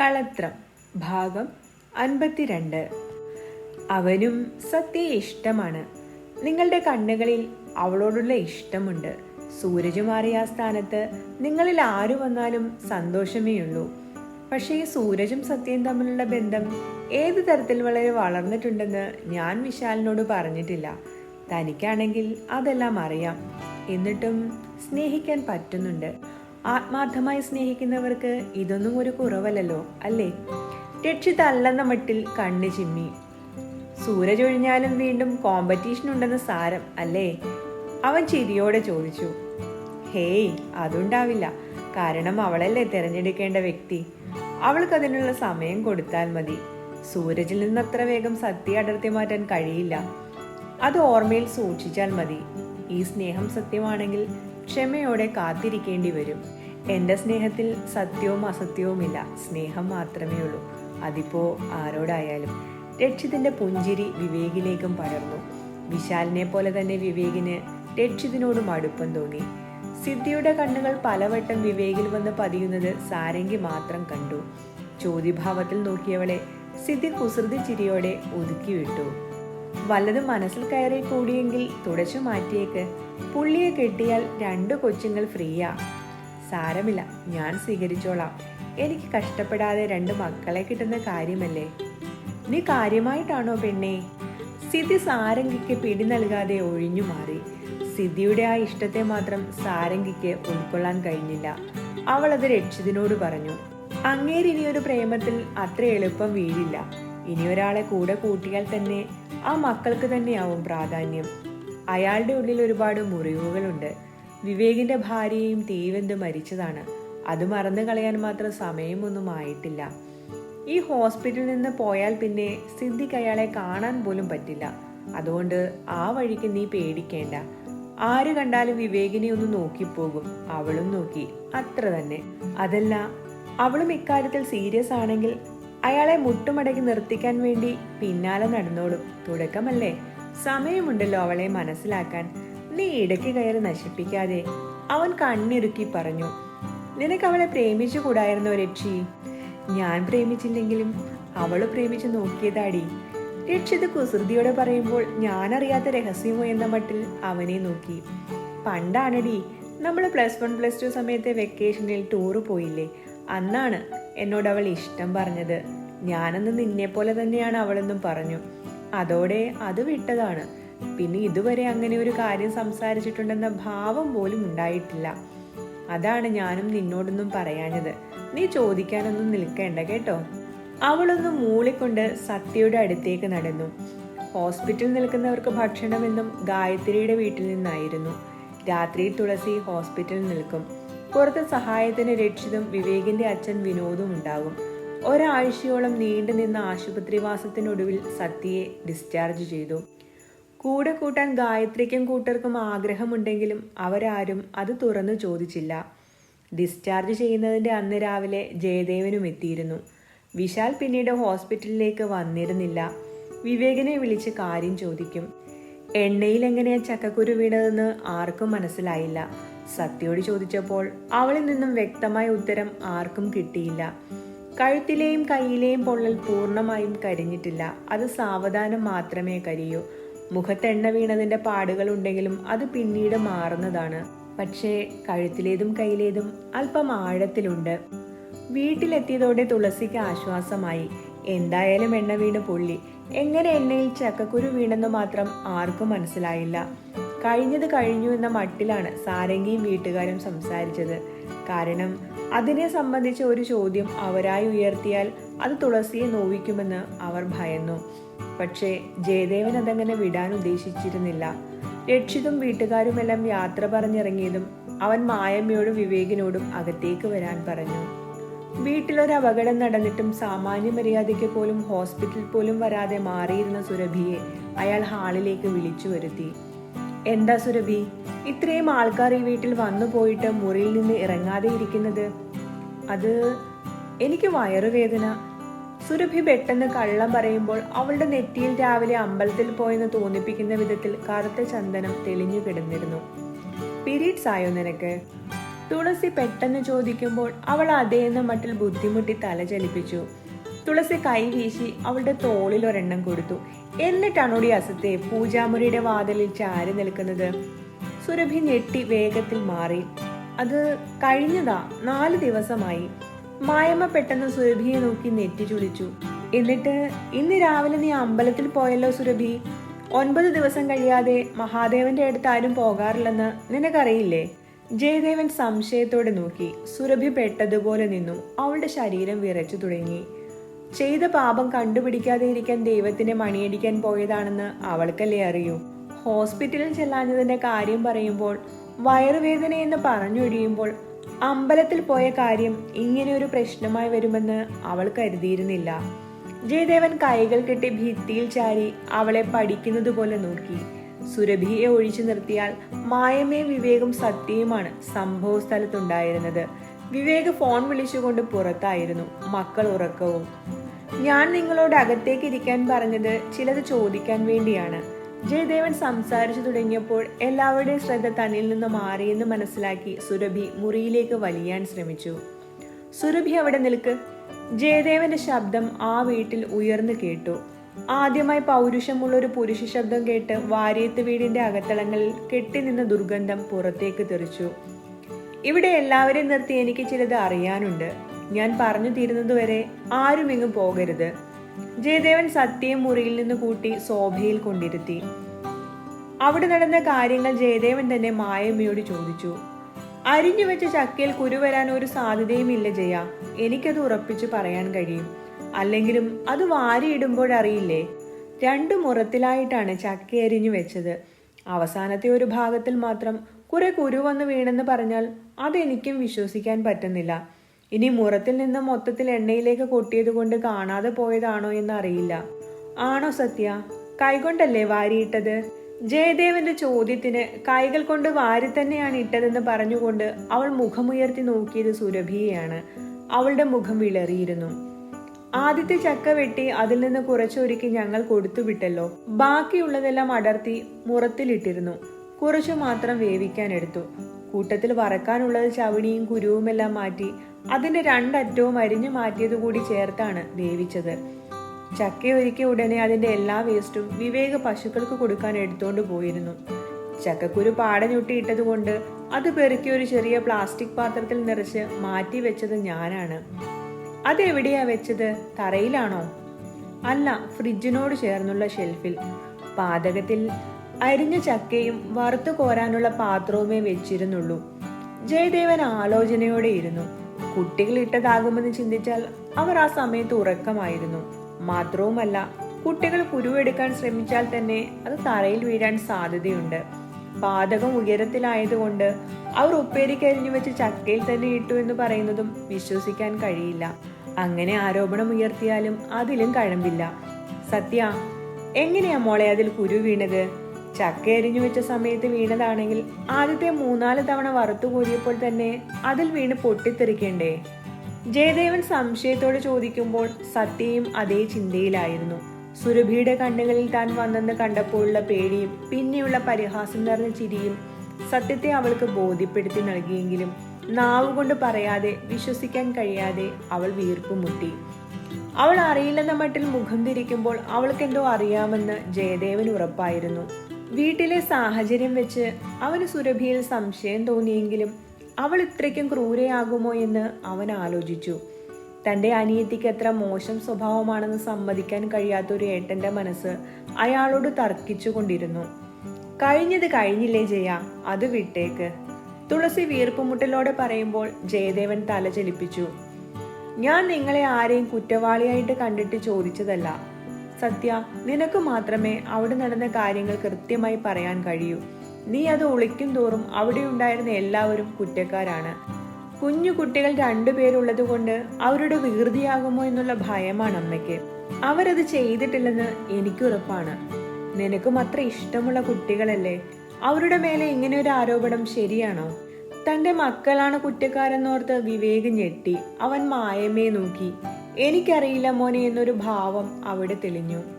കളത്രം ഭാഗം അൻപത്തിരണ്ട്. അവനും സത്യയെ ഇഷ്ടമാണ് നിങ്ങളുടെ കണ്ണുകളിൽ അവളോടുള്ള ഇഷ്ടമുണ്ട്. സൂരജ് മാറിയ സ്ഥാനത്ത് നിങ്ങളിൽ ആര് വന്നാലും സന്തോഷമേയുള്ളൂ പക്ഷേ ഈ സൂരജും സത്യയും തമ്മിലുള്ള ബന്ധം ഏത് തരത്തിൽ വളരെ വളർന്നിട്ടുണ്ടെന്ന് ഞാൻ വിശാലിനോട് പറഞ്ഞിട്ടില്ല. തനിക്കാണെങ്കിൽ അതെല്ലാം അറിയാം. എന്നിട്ടും സ്നേഹിക്കാൻ പറ്റുന്നുണ്ട്. ആത്മാർത്ഥമായി സ്നേഹിക്കുന്നവർക്ക് ഇതൊന്നും ഒരു കുറവല്ലല്ലോ അല്ലേ? രക്ഷിതല്ലെന്ന മട്ടിൽ കണ്ണ് ചിമ്മി. സൂരജ് ഒഴിഞ്ഞാലും വീണ്ടും കോമ്പറ്റീഷൻ ഉണ്ടെന്ന് സാരം അല്ലേ? അവൻ ചിരിയോടെ ചോദിച്ചു. ഹേയ് അതുണ്ടാവില്ല. കാരണം അവളല്ലേ തിരഞ്ഞെടുക്കേണ്ട വ്യക്തി. അവൾക്ക് അതിനുള്ള സമയം കൊടുത്താൽ മതി. സൂരജിൽ നിന്ന് അത്ര വേഗം സത്യ അടർത്തി മാറ്റാൻ കഴിയില്ല. അത് ഓർമ്മയിൽ സൂക്ഷിച്ചാൽ മതി. ഈ സ്നേഹം സത്യമാണെങ്കിൽ ക്ഷമയോടെ കാത്തിരിക്കേണ്ടി വരും. എന്റെ സ്നേഹത്തിൽ സത്യവും അസത്യവുമില്ല. സ്നേഹം മാത്രമേ ഉള്ളൂ. അതിപ്പോ ആരോടായാലും. രക്ഷിതിന്റെ പുഞ്ചിരി വിവേകിലേക്കും പടർന്നു. വിശാലിനെ പോലെ തന്നെ വിവേകിന് രക്ഷിതിനോടും അടുപ്പം തോന്നി. സിദ്ധിയുടെ കണ്ണുകൾ പലവട്ടം വിവേകിൽ വന്ന് പതിയുന്നത് സാരംഗി മാത്രം കണ്ടു. ചോദ്യഭാവത്തിൽ നോക്കിയവളെ സിദ്ധി കുസൃതി ചിരിയോടെ ഒതുക്കി വിട്ടു. വല്ലതും മനസ്സിൽ കയറി കൂടിയെങ്കിൽ തുടച്ചു മാറ്റിയേക്ക്. പുള്ളിയെ കെട്ടിയാൽ രണ്ട് കൊച്ചുങ്ങൾ ഫ്രീയാ. സാരമില്ല ഞാൻ സ്വീകരിച്ചോളാം. എനിക്ക് കഷ്ടപ്പെടാതെ രണ്ട് മക്കളെ കിട്ടുന്ന കാര്യമല്ലേ? നീ കാര്യമായിട്ടാണോ പെണ്ണെ? സിദ്ധി സാരംഗിക്ക് പിടി നൽകാതെ ഒഴിഞ്ഞു മാറി. സിദ്ധിയുടെ ആ ഇഷ്ടത്തെ മാത്രം സാരംഗിക്ക് ഉൾക്കൊള്ളാൻ കഴിഞ്ഞില്ല. അവൾ അത് രക്ഷിതിനോട് പറഞ്ഞു. അങ്ങേര് ഇനിയൊരു പ്രേമത്തിൽ അത്ര എളുപ്പം വീഴില്ല. ഇനി ഒരാളെ കൂടെ കൂട്ടിയാൽ തന്നെ ആ മക്കൾക്ക് തന്നെയാവും പ്രാധാന്യം. അയാളുടെ ഉള്ളിൽ ഒരുപാട് മുറിവുകളുണ്ട്. വിവേകിന്റെ ഭാര്യയും തീവെന്ത് മരിച്ചതാണ്. അത് മറന്നു കളയാൻ മാത്രം സമയമൊന്നും ആയിട്ടില്ല. ഈ ഹോസ്പിറ്റലിൽ നിന്ന് പോയാൽ പിന്നെ സിദ്ധിക്ക് അയാളെ കാണാൻ പോലും പറ്റില്ല. അതുകൊണ്ട് ആ വഴിക്ക് നീ പേടിക്കേണ്ട. ആര് കണ്ടാലും വിവേകിനെ ഒന്ന് നോക്കിപ്പോകും. അവളും നോക്കി. അത്ര തന്നെ. അതല്ല അവളും ഇക്കാര്യത്തിൽ സീരിയസ് ആണെങ്കിൽ അയാളെ മുട്ടുമടക്കി നിർത്തിക്കാൻ വേണ്ടി പിന്നാലെ നടന്നോളും. തുടക്കമല്ലേ? സമയമുണ്ടല്ലോ അവളെ മനസ്സിലാക്കാൻ. നീ ഇടയ്ക്ക് കയറി നശിപ്പിക്കാതെ. അവൻ കണ്ണിറുക്കി പറഞ്ഞു നിനക്ക് അവളെ പ്രേമിച്ചു കൂടായിരുന്നോ രക്ഷി? ഞാൻ പ്രേമിച്ചില്ലെങ്കിലും അവൾ പ്രേമിച്ചു നോക്കിയതാടി. രക്ഷിത് കുസൃതിയോടെ പറയുമ്പോൾ ഞാനറിയാത്ത രഹസ്യമോ എന്ന മട്ടിൽ അവനെ നോക്കി. പണ്ടാണടി നമ്മൾ പ്ലസ് വൺ പ്ലസ് ടു സമയത്തെ വെക്കേഷനിൽ ടൂറ് പോയില്ലേ? അന്നാണ് എന്നോട് അവൾ ഇഷ്ടം പറഞ്ഞത്. ഞാനെന്ന് നിന്നെപ്പോലെ തന്നെയാണ് അവളെന്നും പറഞ്ഞു. അതോടെ അത് വിട്ടതാണ്. പിന്നെ ഇതുവരെ അങ്ങനെ ഒരു കാര്യം സംസാരിച്ചിട്ടുണ്ടെന്ന ഭാവം പോലും ഉണ്ടായിട്ടില്ല. അതാണ് ഞാനും നിന്നോടൊന്നും പറയാഞ്ഞത്. നീ ചോദിക്കാനൊന്നും നിൽക്കേണ്ട കേട്ടോ? അവളൊന്ന് മൂളിക്കൊണ്ട് സത്യയുടെ അടുത്തേക്ക് നടന്നു. ഹോസ്പിറ്റലിൽ നിൽക്കുന്നവർക്ക് ഭക്ഷണമെന്നും ഗായത്രിയുടെ വീട്ടിൽ നിന്നായിരുന്നു. രാത്രി തുളസി ഹോസ്പിറ്റലിൽ നിൽക്കും. പുറത്ത് സഹായത്തിന് രക്ഷിതും വിവേകിന്റെ അച്ഛൻ വിനോദും ഉണ്ടാകും. ഒരാഴ്ചയോളം നീണ്ടു നിന്ന ആശുപത്രിവാസത്തിനൊടുവിൽ സത്യയെ ഡിസ്ചാർജ് ചെയ്തു. കൂടെ കൂട്ടാൻ ഗായത്രിക്കും കൂട്ടർക്കും ആഗ്രഹമുണ്ടെങ്കിലും അവരാരും അത് തുറന്നു ചോദിച്ചില്ല. ഡിസ്ചാർജ് ചെയ്യുന്നതിന്റെ അന്ന് രാവിലെ ജയദേവനും എത്തിയിരുന്നു. വിശാൽ പിന്നീട് ഹോസ്പിറ്റലിലേക്ക് വന്നിരുന്നില്ല. വിവേകിനെ വിളിച്ച് കാര്യം ചോദിക്കും. എണ്ണയിൽ എങ്ങനെയാ ചക്കക്കുരു വീണതെന്ന് ആർക്കും മനസ്സിലായില്ല. സത്യയോട് ചോദിച്ചപ്പോൾ അവളിൽ നിന്നും വ്യക്തമായ ഉത്തരം ആർക്കും കിട്ടിയില്ല. കഴുത്തിലെയും കയ്യിലെയും പൊള്ളൽ പൂർണമായും കരിഞ്ഞിട്ടില്ല. അത് സാവധാനം മാത്രമേ കരിയൂ. മുഖത്തെണ്ണ വീണതിന്റെ പാടുകൾ ഉണ്ടെങ്കിലും അത് പിന്നീട് മാറുന്നതാണ്. പക്ഷേ കഴുത്തിലേതും കയ്യിലേതും അല്പം ആഴത്തിലുണ്ട്. വീട്ടിലെത്തിയതോടെ തുളസിക്ക് ആശ്വാസമായി. എന്തായാലും എണ്ണ വീണ് പൊള്ളി. എങ്ങനെ എണ്ണയിൽ ചക്കക്കുരു വീണെന്ന് മാത്രം ആർക്കും മനസ്സിലായില്ല. കഴിഞ്ഞത് കഴിഞ്ഞു എന്ന മട്ടിലാണ് സാരംഗിയും വീട്ടുകാരും സംസാരിച്ചത്. കാരണം അതിനെ സംബന്ധിച്ച ഒരു ചോദ്യം അവരായി ഉയർത്തിയാൽ അത് തുളസിയെ നോവിക്കുമെന്ന് അവർ ഭയന്നു. പക്ഷേ ജയദേവൻ അതങ്ങനെ വിടാൻ ഉദ്ദേശിച്ചിരുന്നില്ല. രക്ഷിതും വീട്ടുകാരുമെല്ലാം യാത്ര പറഞ്ഞിറങ്ങിയതും അവൻ മായമ്മയോടും വിവേകിനോടും അകത്തേക്ക് വരാൻ പറഞ്ഞു. വീട്ടിലൊരു അപകടം നടന്നിട്ടും സാമാന്യ മര്യാദയ്ക്ക് പോലും ഹോസ്പിറ്റലിൽ പോലും വരാതെ മാറിയിരുന്ന സുരഭിയെ അയാൾ ഹാളിലേക്ക് വിളിച്ചു വരുത്തി. എന്താ സുരഭി? ഇത്രയും ആൾക്കാർ ഈ വീട്ടിൽ വന്നു പോയിട്ട് മുറിയിൽ നിന്ന് ഇറങ്ങാതെ ഇരിക്കുന്നത്? അത് എനിക്ക് വയറുവേദന. സുരഭി പെട്ടെന്ന് കള്ളം പറയുമ്പോൾ അവളുടെ നെറ്റിയിൽ രാവിലെ അമ്പലത്തിൽ പോയെന്ന് തോന്നിപ്പിക്കുന്ന വിധത്തിൽ കറുത്ത ചന്ദനം തെളിഞ്ഞു കിടന്നിരുന്നു. പീരീഡ്സ് ആയോ നിനക്ക്? തുളസി പെട്ടെന്ന് ചോദിക്കുമ്പോൾ അവൾ അതേന്ന് മട്ടിൽ ബുദ്ധിമുട്ടി തല ചലിപ്പിച്ചു. തുളസി കൈ വീശി അവളുടെ തോളിൽ ഒരെണ്ണം കൊടുത്തു. എന്നിട്ടാണോടി അസത്തെ പൂജാമുറിയുടെ വാതിലിൽ ചാരി നിൽക്കുന്നത്. സുരഭി ഞെട്ടി വേഗത്തിൽ മാറി. അത് കഴിഞ്ഞതാ നാല് ദിവസമായി. മായമ്മ പെട്ടെന്ന് സുരഭിയെ നോക്കി നെറ്റി ചുളിച്ചു. എന്നിട്ട് ഇന്ന് രാവിലെ നീ അമ്പലത്തിൽ പോയല്ലോ സുരഭി? ഒൻപത് ദിവസം കഴിയാതെ മഹാദേവന്റെ അടുത്ത് ആരും പോകാറില്ലെന്ന് നിനക്കറിയില്ലേ? ജയദേവൻ സംശയത്തോടെ നോക്കി. സുരഭി പെട്ടതുപോലെ നിന്നു. അവളുടെ ശരീരം വിറച്ചു തുടങ്ങി. ചെയ്ത പാപം കണ്ടുപിടിക്കാതെ ഇരിക്കാൻ ദൈവത്തിന് മണിയടിക്കാൻ പോയതാണെന്ന് അവൾക്കല്ലേ അറിയൂ? ഹോസ്പിറ്റലിൽ ചെല്ലാഞ്ഞതിന്റെ കാര്യം പറയുമ്പോൾ വയറുവേദന വയറുവേദനയെന്ന് പറഞ്ഞൊഴിയുമ്പോൾ അമ്പലത്തിൽ പോയ കാര്യം ഇങ്ങനെ ഒരു പ്രശ്നമായി വരുമെന്ന് അവൾ കരുതിയിരുന്നില്ല. ജയദേവൻ കൈകൾ കെട്ടി ഭിത്തിയിൽ ചാരി അവളെ പഠിക്കുന്നത് പോലെ നോക്കി. സുരഭിയെ ഒഴിച്ചു നിർത്തിയാൽ മായമേ വിവേകും സത്യയുമാണ് സംഭവ സ്ഥലത്തുണ്ടായിരുന്നത്. വിവേക് ഫോൺ വിളിച്ചുകൊണ്ട് പുറത്തായിരുന്നു. മക്കൾ ഉറക്കവും ഞാൻ നിങ്ങളോട് അകത്തേക്ക് ഇരിക്കാൻ പറഞ്ഞത് ചിലത് ചോദിക്കാൻ വേണ്ടിയാണ്. ജയദേവൻ സംസാരിച്ചു തുടങ്ങിയപ്പോൾ എല്ലാവരുടെയും ശ്രദ്ധ തന്നിൽ നിന്ന് മാറിയെന്ന് മനസ്സിലാക്കി സുരഭി മുറിയിലേക്ക് വലിയാൻ ശ്രമിച്ചു. സുരഭി അവിടെ നിൽക്ക്? ജയദേവന്റെ ശബ്ദം ആ വീട്ടിൽ ഉയർന്നു കേട്ടു. ആദ്യമായി പൗരുഷമുള്ള ഒരു പുരുഷ ശബ്ദം കേട്ട് വാര്യത്ത് വീടിന്റെ അകത്തളങ്ങളിൽ കെട്ടിനിന്ന ദുർഗന്ധം പുറത്തേക്ക് തെറിച്ചു. ഇവിടെ എല്ലാവരെയും നിർത്തി എനിക്ക് ചിലത് അറിയാനുണ്ട്. ഞാൻ പറഞ്ഞു തീരുന്നതുവരെ ഇങ്ങ് പോകരുത്. ജയദേവൻ സത്യം മുറിയിൽ നിന്ന് കൂട്ടി ശോഭയിൽ കൊണ്ടിരുത്തി. അവിടെ നടന്ന കാര്യങ്ങൾ ജയദേവൻ തന്നെ മായമ്മയോട് ചോദിച്ചു. അരിഞ്ഞു വെച്ച ചക്കയിൽ കുരു വരാൻ ഒരു സാധ്യതയുമില്ല ജയ. എനിക്കത് ഉറപ്പിച്ചു പറയാൻ കഴിയും. അല്ലെങ്കിലും അത് വാരിയിടുമ്പോഴറിയില്ലേ? രണ്ടു മുറത്തിലായിട്ടാണ് ചക്ക അരിഞ്ഞു വെച്ചത്. അവസാനത്തെ ഒരു ഭാഗത്തിൽ മാത്രം കുറെ കുരു വന്ന് വീണെന്ന് പറഞ്ഞാൽ അതെനിക്കും വിശ്വസിക്കാൻ പറ്റുന്നില്ല. ഇനി മുറത്തിൽ നിന്ന് മൊത്തത്തിൽ എണ്ണയിലേക്ക് കൊട്ടിയത് കൊണ്ട് കാണാതെ പോയതാണോ എന്ന് അറിയില്ല ആണോ സത്യ? കൈകൊണ്ടല്ലേ വാരിയിട്ടത്? ജയദേവന്റെ ചോദ്യത്തിന് കൈകൾ കൊണ്ട് വാരി തന്നെയാണ് ഇട്ടതെന്ന് പറഞ്ഞുകൊണ്ട് അവൾ മുഖമുയർത്തി നോക്കിയത് സുരഭിയെയാണ്. അവളുടെ മുഖം വിളറിയിരുന്നു. ആദ്യത്തെ ചക്ക വെട്ടി അതിൽ നിന്ന് കുറച്ചൊരുക്കി ഞങ്ങൾ കൊടുത്തുവിട്ടല്ലോ ബാക്കിയുള്ളതെല്ലാം അടർത്തി മുറത്തിലിട്ടിരുന്നു. കുറച്ചു മാത്രം വേവിക്കാൻ എടുത്തു. കൂട്ടത്തിൽ വറക്കാനുള്ളത് ചവിണിയും കുരുവുമെല്ലാം മാറ്റി അതിന്റെ രണ്ടറ്റവും അരിഞ്ഞു മാറ്റിയത് കൂടി ചേർത്താണ് വേവിച്ചത്. ചക്ക ഒരുക്കിയ ഉടനെ അതിന്റെ എല്ലാ വേസ്റ്റും വിവേക പശുക്കൾക്ക് കൊടുക്കാൻ എടുത്തുകൊണ്ട് പോയിരുന്നു. ചക്കക്കുരു പാടഞ്ഞൊട്ടിയിട്ടത് കൊണ്ട് അത് പെറുക്കി ഒരു ചെറിയ പ്ലാസ്റ്റിക് പാത്രത്തിൽ നിറച്ച് മാറ്റി വെച്ചത് ഞാനാണ്. അതെവിടെയാ വെച്ചത്? തറയിലാണോ? അല്ല ഫ്രിഡ്ജിനോട് ചേർന്നുള്ള ഷെൽഫിൽ പാതകത്തിൽ അരിഞ്ഞ ചക്കയും വറുത്തു കോരാനുള്ള പാത്രവുമേ വെച്ചിരുന്നുള്ളൂ. ജയദേവൻ ആലോചനയോടെ ഇരുന്നു. കുട്ടികൾ ഇട്ടതാകുമെന്ന് ചിന്തിച്ചാൽ അവർ ആ സമയത്ത് ഉറക്കമായിരുന്നു. മാത്രവുമല്ല കുട്ടികൾ കുരുവെടുക്കാൻ ശ്രമിച്ചാൽ തന്നെ അത് തറയിൽ വീഴാൻ സാധ്യതയുണ്ട്. പാതകം ഉയരത്തിലായതുകൊണ്ട് അവർ ഉപ്പേരിക്കരിഞ്ഞു വെച്ച് ചക്കയിൽ തന്നെ ഇട്ടു എന്ന് പറയുന്നതും വിശ്വസിക്കാൻ കഴിയില്ല. അങ്ങനെ ആരോപണം ഉയർത്തിയാലും അതിലും കഴമ്പില്ല. സത്യ എങ്ങനെയാ മോളെ അതിൽ കുരു വീണത്? ചക്ക എരിഞ്ഞു വെച്ച സമയത്ത് വീണതാണെങ്കിൽ ആദ്യത്തെ മൂന്നാൽ തവണ വറുത്തു കോരിയപ്പോൾ തന്നെ അതിൽ വീണ് പൊട്ടിത്തെറിക്കണ്ടേ? ജയദേവൻ സംശയത്തോടെ ചോദിക്കുമ്പോൾ സത്യയും അതേ ചിന്തയിലായിരുന്നു. സുരഭിയുടെ കണ്ണുകളിൽ താൻ വന്നെന്ന് കണ്ടപ്പോഴുള്ള പേടിയും പിന്നെയുള്ള പരിഹാസം നിറഞ്ഞ ചിരിയും സത്യത്തെ അവൾക്ക് ബോധ്യപ്പെടുത്തി നൽകിയെങ്കിലും നാവുകൊണ്ട് പറയാതെ വിശ്വസിക്കാൻ കഴിയാതെ അവൾ വീർപ്പ് മുട്ടി. അവൾ അറിയില്ലെന്ന മട്ടിൽ മുഖം തിരിക്കുമ്പോൾ അവൾക്കെന്തോ അറിയാമെന്ന് ജയദേവൻ ഉറപ്പായിരുന്നു. വീട്ടിലെ സാഹചര്യം വെച്ച് അവന് സുരഭിയിൽ സംശയം തോന്നിയെങ്കിലും അവൾ ഇത്രയ്ക്കും ക്രൂരയാകുമോ എന്ന് അവൻ ആലോചിച്ചു. തന്റെ അനിയത്തിക്ക് എത്ര മോശം സ്വഭാവമാണെന്ന് സമ്മതിക്കാൻ കഴിയാത്ത ഒരു ഏട്ടന്റെ മനസ്സ് അയാളോട് തർക്കിച്ചു കൊണ്ടിരുന്നു കഴിഞ്ഞത് കഴിഞ്ഞില്ലേ ജയ? അത് വിട്ടേക്ക്. തുളസി വീർപ്പുമുട്ടലോടെ പറയുമ്പോൾ ജയദേവൻ തല ചലിപ്പിച്ചു. ഞാൻ നിങ്ങളെ ആരെയും കുറ്റവാളിയായിട്ട് കണ്ടിട്ട് ചോദിച്ചതല്ല. സത്യ നിനക്ക് മാത്രമേ അവിടെ നടന്ന കാര്യങ്ങൾ കൃത്യമായി പറയാൻ കഴിയൂ. നീ അത് ഒളിക്കും തോറും അവിടെ ഉണ്ടായിരുന്ന എല്ലാവരും കുറ്റക്കാരാണ്. കുഞ്ഞു കുട്ടികൾ രണ്ടുപേരുള്ളത് കൊണ്ട് അവരുടെ വികൃതിയാകുമോ എന്നുള്ള ഭയമാണ് അമ്മയ്ക്ക്. അവരത് ചെയ്തിട്ടില്ലെന്ന് എനിക്കുറപ്പാണ് നിനക്കും അത്ര ഇഷ്ടമുള്ള കുട്ടികളല്ലേ? അവരുടെ മേലെ ഇങ്ങനെ ഒരു ആരോപണം ശരിയാണോ? തന്റെ മക്കളാണ് കുറ്റക്കാരെന്നോർത്ത് വിവേക് ഞെട്ടി. അവൻ മായമേ നോക്കി. എനിക്കറിയില്ല മോനെ എന്നൊരു ഭാവം അവിടെ തെളിഞ്ഞു.